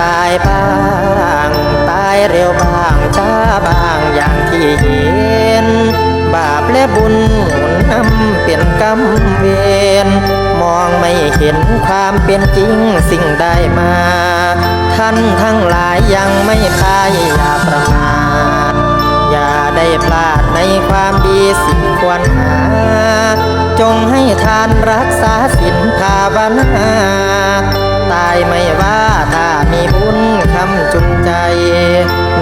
ตายบ้าง ตายเร็วบ้างช้าบ้างอย่างที่เห็น บาปและบุญหมุนนำเปลี่ยนกรรมเวรมองไม่เห็นความเป็นจริงสิ่งใดมา ท่านทั้งหลายยังไม่ตายอย่าประมาทอย่าได้พลาดในความดีสิ่งควรหา จงให้ทานรักษาศีลภาวนาตายไม่ว่าถ้ามีบุญคำจุนใจ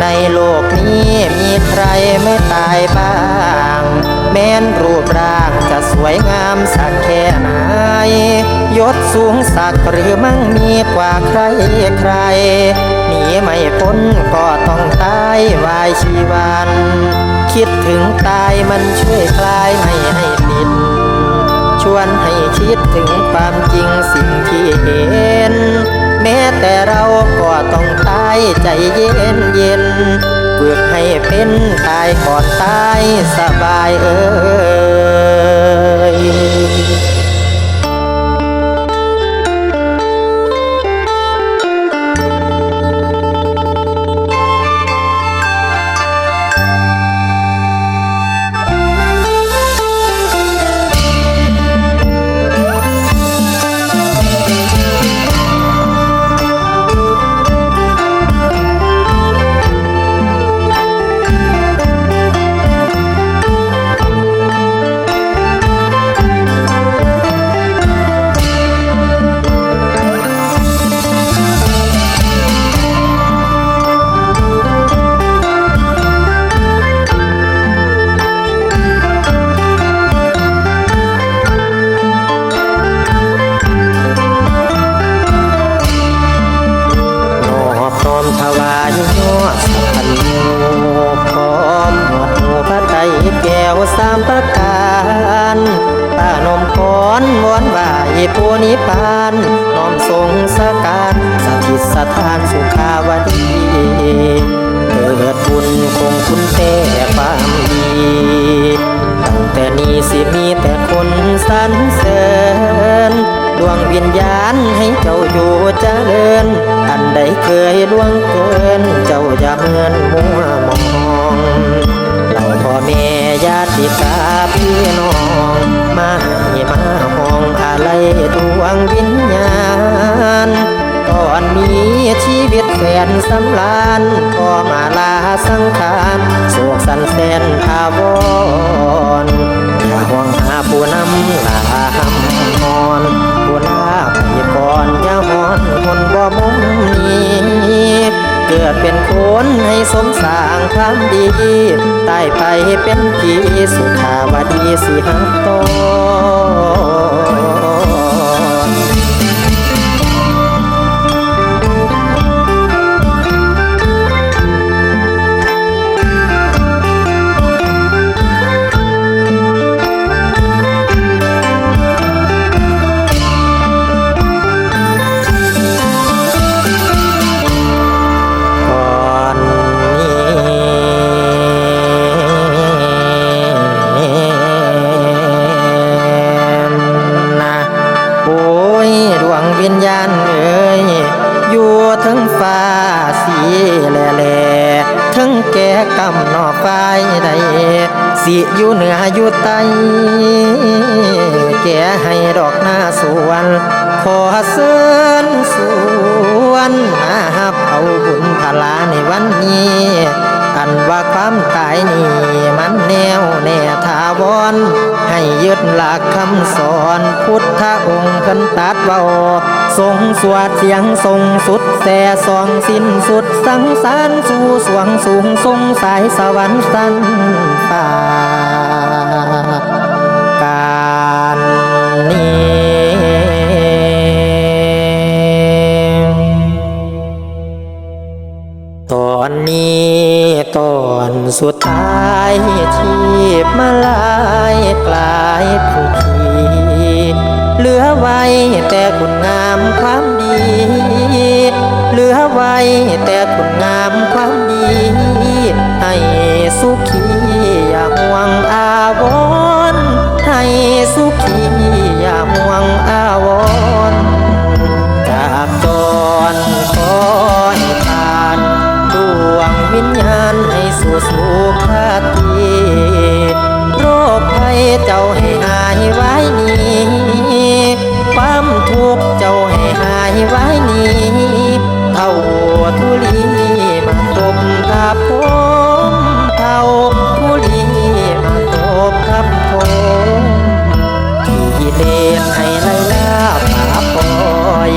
ในโลกนี้มีใครไม่ตายบ้าง แม้นรูปร่างจะสวยงามสักแค่ไหนยศสูงสักหรือมั่งมีกว่าใครใครหนีไม่พ้นก็ต้องตายวายชีวัน คิดถึงตายมันช่วยคลายไม่ให้ ชวนให้คิดถึงความจริงสิ่งที่เห็น แม้แต่เราก็ต้องตายใจเย็นเย็นฝึกให้เป็นตายก่อนตายสบายเอ่ย อนไหวผู้นิพพานน้อมทรงสการสถิตสถานสุขาวดีเกิดบุญคงคุณแต่ความดีตั้งแต่นี้สิมีแต่คนสรรเสริญดวงวิญญาณให้เจ้าอยู่เจริญ อันใดเคยล่วงเกิน เจ้าอย่าเมินมัวมองเราพ่อแม่ญาติกาพี่น้อง มาให้มาห อะไรดวงวิญญาณตอนนี้ชีวิตแสนสำราญก็มาลาสังขารโศกสันแสนทาวรอย่าห่วงหาผู้นำลาหำนอนผู้ลาไปก่อนอย่าหอนคนบ่มุมนี้เกิดเป็นคนให้สมสร้างความดีตายไปเป็นผีสุขาวดีสิหักตอ ฟ้าสีแหล่แหล่ทั้งแก่กำนอกไฟใดสิอยู่เหนืออยู่ใต้แก่ให้ดอกหน้าสวนขอเสิญสวนมาหับเอาบุญพลาในวันนี้อันว่าความตายนี่มันแนวแน่ทาวรให้ยึดหลักคำสอนพุทธองค์เพิ่นตัดเว้าทรงสวดเสียงทรงสุด แสสองสิ้นสุดสังสารสู่สวงสูงทรงสายสวรรค์สันป่าการนี้ตอนนี้ตอนสุดท้ายชีพมาลายกลายผู้ขีเหลือไว้แต่คุณงามความดี อไว้แต่คุณงามความดี ให้สุขีอย่าห่วงอาวรให้สุขีอย่าห่วงอาวรจากตอนขอให้ผ่านดวงวิญญาณให้สู่สุขติโรคภัยเจ้าให้หายไว้นี้ ความทุกข์เจ้าให้หายไว้นี้ เท่าทุลีมาตบทับผมเท่าทุลีมาตบทับผมกิเลสให้ไล่ล่าป่าป่อย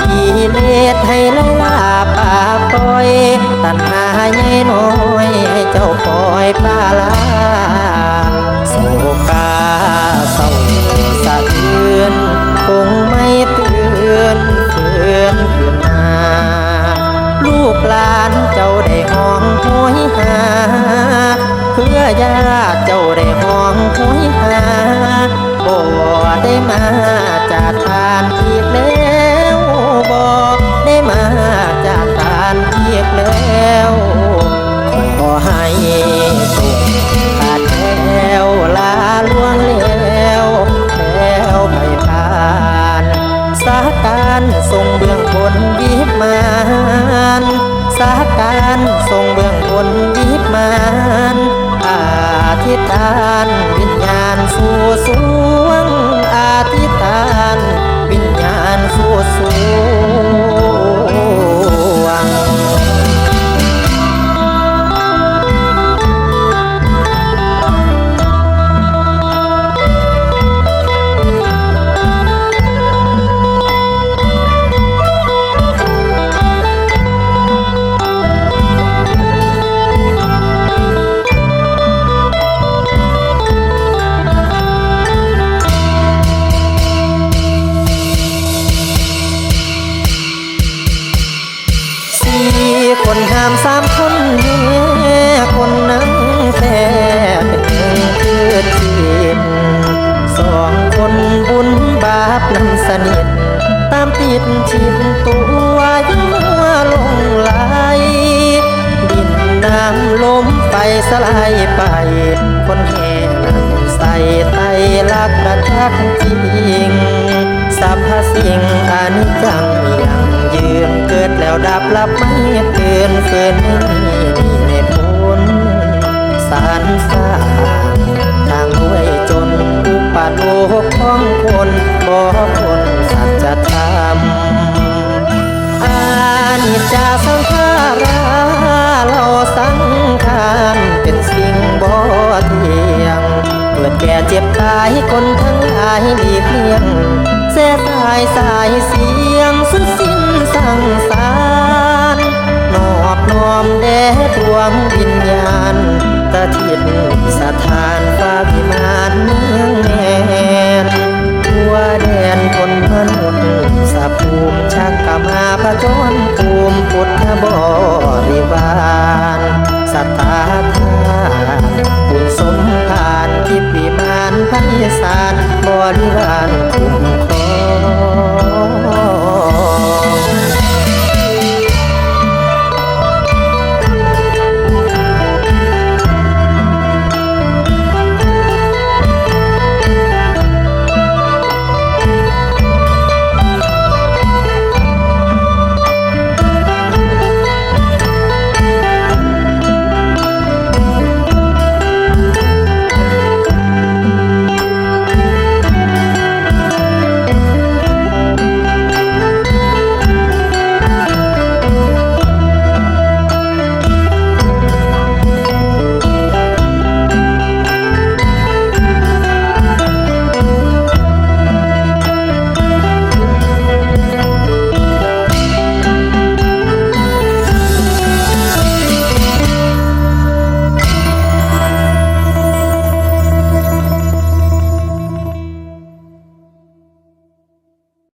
กิเลสให้ไล่ล่าป่าป่อยตัณหาใหญ่น้อยให้เจ้าป่อยปลาลาโศกาเศร้าสะเทือนคงไม่เตือนเพื่อน หลานเจ้าได้ห้องหวยหา เพื่อญาติเจ้าได้ห้องหวยหาบ่ได้มาานทรงเบื้องบนวิมานอาทิตานวิญญาณสู่สวงอาทิตานวิญญาณสู่สวามสามคนแม่คนนั้นแท้เป็นหนึ่งคือทีมสองคนบุญบาปนั้นสนิท ตามติดชิดตัวยัวลงไหลดินน้ำลมไปสลายไป คนแห่ใส่ไตลักกระทักจริงสรรพสิ่งอนิจจัง วดับลับไม่เกินเกินไม่มีนี่ในพ้นสารสร้างทางด้วยจนอุปโลกของคนบ่คนสัจธรรมอานิจจาสังขาราเราสังขารเป็นสิ่งบ่เที่ยงเกิดแก่เจ็บตายคนทั้งหลายหลีเลี่ยงเสียสายสายเสียงสุดสิ้นสังสาร มแด่ดวงวิญญาณตะทินสถานฟ้าพิมานเมืองแมนทั่วแดนคนมนุษสะภูมิชักกมาพระจนภูมิพุทธบริวารสตาธาตุบุญสมภารทิพวิมานไพศาลบริวารอง